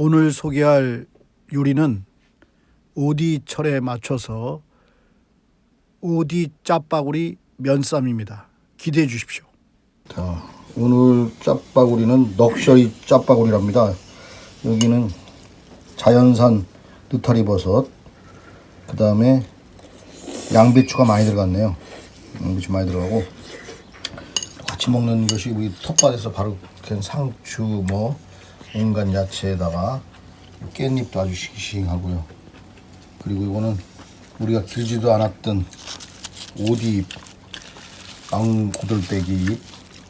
오늘 소개할 요리는 오디 철에 맞춰서 오디 짜파구리 면쌈입니다. 기대해 주십시오. 자, 오늘 짜파구리는 넉셔리 짜파구리랍니다. 여기는 자연산 느타리 버섯, 그 다음에 양배추가 많이 들어갔네요. 양배추 많이 들어가고 같이 먹는 것이 우리 텃밭에서 바로 캔 상추 뭐 온갖 야채에다가 깻잎도 아주 싱싱하고요. 그리고 이거는 우리가 길지도 않았던 오디잎, 앙고들빼기잎,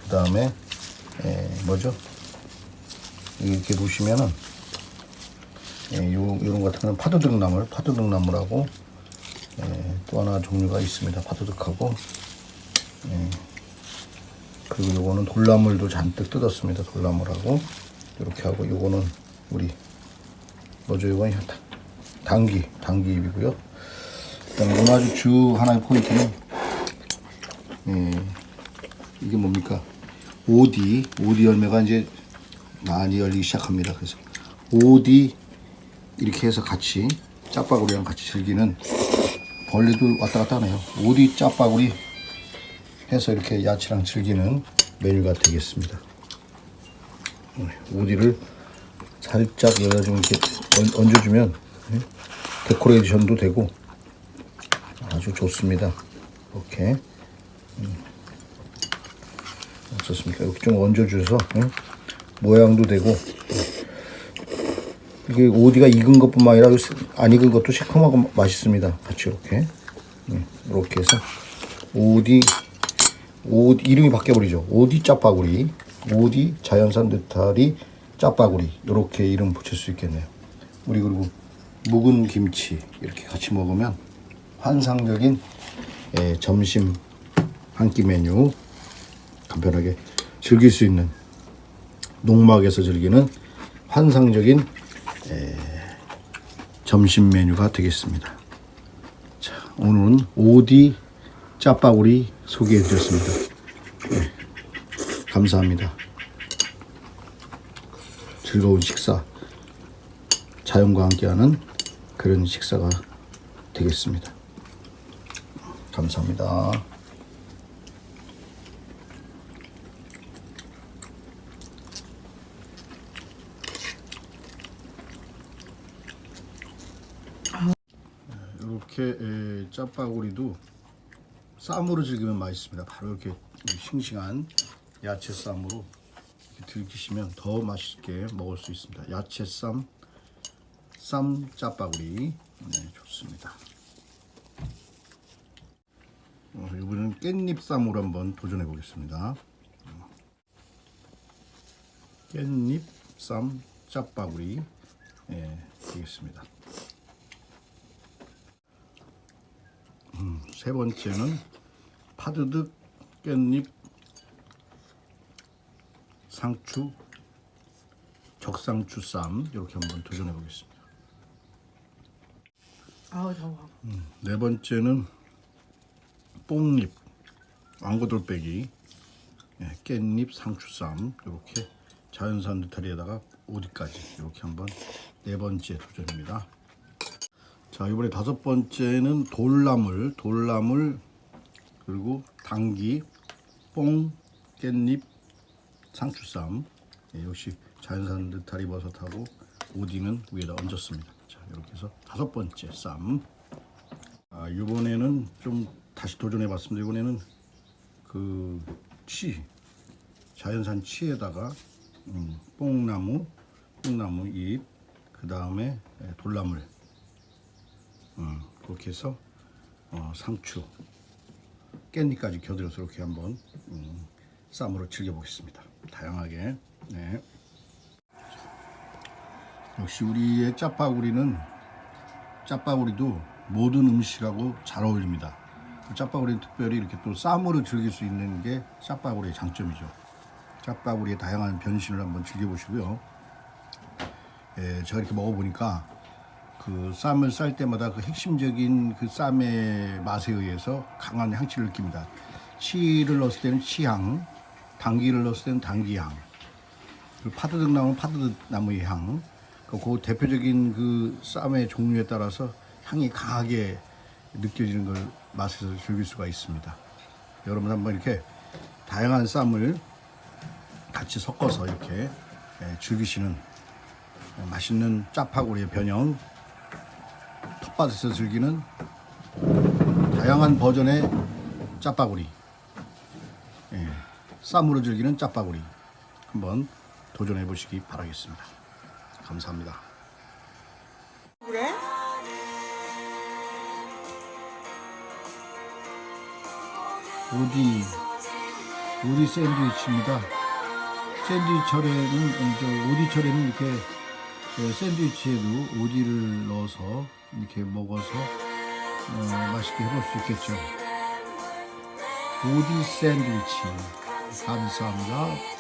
그 다음에 뭐죠? 이렇게 보시면은 예, 요, 요런 같은 거는 파도등나물, 파도등나물하고 예, 또 하나 종류가 있습니다. 파도득하고 예, 그리고 요거는 돌나물도 잔뜩 뜯었습니다. 돌나물하고 이렇게 하고 요거는 우리 뭐죠? 요건 다- 당귀, 당귀잎이고요. 그다음에 오늘 아주 주 하나의 포인트는 예, 이게 뭡니까? 오디, 오디 열매가 이제 많이 열리기 시작합니다. 그래서 오디 이렇게 해서 같이 짜파구리랑 같이 즐기는 벌레도 왔다 갔다 하네요. 오디 짜파구리 해서 이렇게 야채랑 즐기는 메뉴가 되겠습니다. 오디를 살짝 여기다 좀 이렇게 얹- 얹어주면 예, 데코레이션도 되고 아주 좋습니다. 이렇게 음. 어떻습니까? 이렇게 좀 얹어줘서 예, 모양도 되고 이게 오디가 익은 것뿐만 아니라 안 익은 것도 새콤하고 맛있습니다. 같이 이렇게 예, 이렇게 해서 오디 오 이름이 바뀌어 버리죠. 오디 짜파구리, 오디 자연산 느타리 짜파구리 이렇게 이름 붙일 수 있겠네요. 우리 그리고 묵은 김치 이렇게 같이 먹으면 환상적인 예, 점심 한 끼 메뉴 간편하게 즐길 수 있는 농막에서 즐기는 환상적인 에, 점심 메뉴가 되겠습니다. 자, 오늘은 오디 짜파구리 소개해 드렸습니다. 네, 감사합니다. 즐거운 식사, 자연과 함께하는 그런 식사가 되겠습니다. 감사합니다. 이렇게 짜파구리도 쌈으로 즐기면 맛있습니다. 바로 이렇게 싱싱한 야채 쌈으로 이렇게 들기시면 더 맛있게 먹을 수 있습니다. 야채 쌈, 쌈 짜파구리 네, 좋습니다. 어, 이번에는 깻잎 쌈으로 한번 도전해 보겠습니다. 깻잎 쌈 짜파구리 예, 되겠습니다. 세 번째는 파드득 깻잎 상추 적상추 쌈 이렇게 한번 도전해 보겠습니다. 아우 더워. 네 번째는 뽕잎 왕고돌빼기 예, 깻잎 상추 쌈 이렇게 자연산 느타리에다가 오디까지 이렇게 한번 네 번째 도전입니다. 자 이번에 다섯 번째는 돌나물 돌나물 그리고 당귀 뽕 깻잎 상추쌈. 예, 역시 자연산 느타리 버섯하고 오디는 위에다 얹었습니다. 자 이렇게 해서 다섯 번째 쌈. 아, 이번에는 좀 다시 도전해 봤습니다. 이번에는 그 치 자연산 치에다가 음, 뽕나무 뽕나무 잎 그 다음에 돌나물. 음, 그렇게 해서 어, 상추, 깻잎까지 곁들여서 이렇게 한번 음, 쌈으로 즐겨보겠습니다. 다양하게. 네. 역시 우리의 짜파구리는 짜파구리도 모든 음식하고 잘 어울립니다. 그 짜파구리는 특별히 이렇게 또 쌈으로 즐길 수 있는 게 짜파구리의 장점이죠. 짜파구리의 다양한 변신을 한번 즐겨보시고요. 예, 제가 이렇게 먹어보니까 그 쌈을 쌀 때마다 그 핵심적인 그 쌈의 맛에 의해서 강한 향취를 느낍니다. 치를 넣었을 때는 치향, 당귀를 넣었을 때는 당귀향, 파도득 나무는 파도득 나무의 향, 그, 그 대표적인 그 쌈의 종류에 따라서 향이 강하게 느껴지는 걸 맛에서 즐길 수가 있습니다. 여러분 한번 이렇게 다양한 쌈을 같이 섞어서 이렇게 예, 즐기시는 맛있는 짜파구리의 변형 텃밭에서 즐기는 다양한 버전의 짜파구리. 예, 쌈으로 즐기는 짜파구리 한번 도전해 보시기 바라겠습니다. 감사합니다. 그래? 오디 오디 샌드위치입니다. 샌드위치철에는 어, 저 오디철에는 이렇게 그 샌드위치에도 오디를 넣어서 이렇게 먹어서 어, 맛있게 해볼 수 있겠죠. 오디 샌드위치 감사합니다.